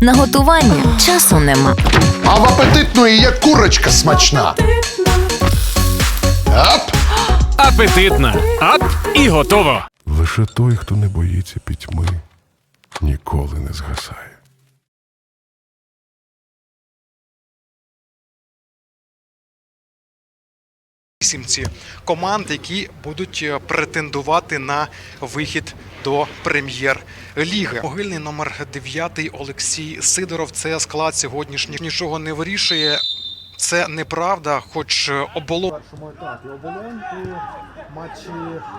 На готування часу нема. А в апетитної є курочка смачна. Ап! Апетитна. Ап і готово. Лише той, хто не боїться пітьми, ніколи не згасає. Вісімці команд, які будуть е, претендувати на вихід до прем'єр-ліги. Могильний номер 9 Олексій Сидоров. Це склад сьогоднішнього не вирішує. Це неправда, хоч е, оболон першому етапі оболонку. Матчі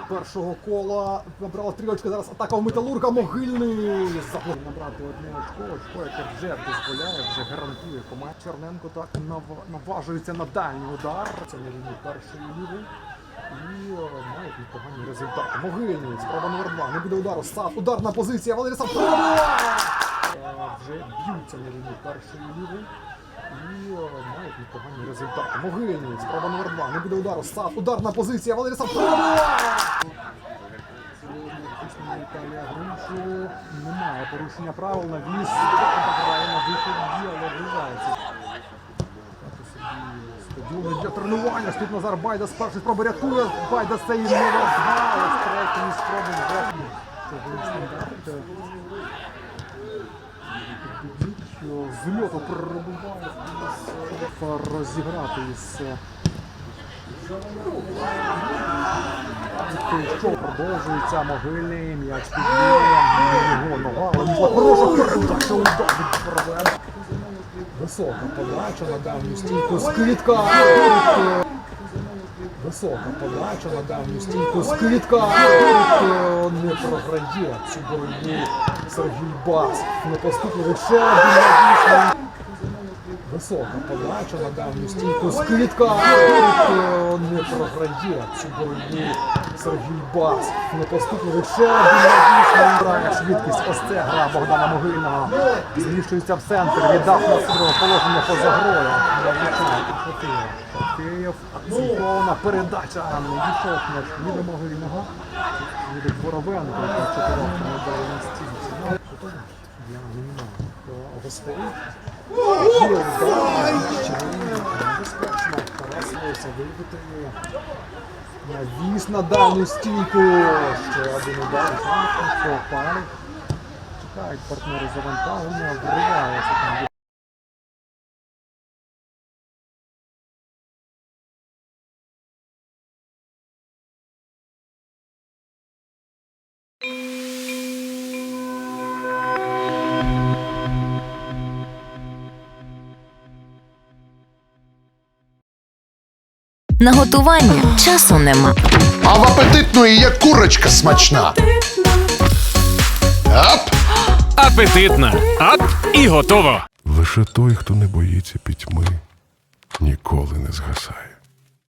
першого кола набрала три очки. Зараз атака в металурга могильний. Запланує набрати одне очко. Очко, яке вже дозволяє, вже гарантує команд. Черненко так нав- наважується на дальній удар. Це на лінії першої ліги. І е, мають непогані результати. Могильний, спроба номер два. Не буде удару. Сав. Ударна позиція. Валерій пробиває! Е, Вже б'ються на лінії першої ліги. І е, результати. Могильний, спроба номер два. Не буде удару. Сав. Ударна позиція. Валерій Сав. Немає порушення правил на віз. Грає на виході, але вривається. Стадіони для тренування. Тут Назар Байда з першої спроби рятує. Байда з цієї не розвали. З третьої спроби вже. Це був стандарт. З льоту пробуває розіграти із е, що продовжується могильний м'яч під його нога, але була хороша передача удар Боровенка. Висока подача на давню стійку квітка. Висока подача на давню стійку квітка. Не програє цю боротьбу Сергій Бас. Не поступив ще один навісний. Висока подача на давню стійку з квітка. Не програє цю боротьбу Сергій Бас. Не поступив. Грає швидкість. Ось це гра Богдана Могильного. Зміщується в центр. Віддав на себе положення поза грою. Шатиєв. Акцентована передача. Не дійшов м'яч від Могильного. Від Боровенка. який чотирьох на стінці. Ну, Я не знаю. Навіс на дальню стійку. Ще один удар. Чекають партнери завантаження. Вривається там. На готування часу нема. А в апетитної є курочка смачна. Ап! Апетитна. Ап і готово. Лише той, хто не боїться пітьми, ніколи не згасає.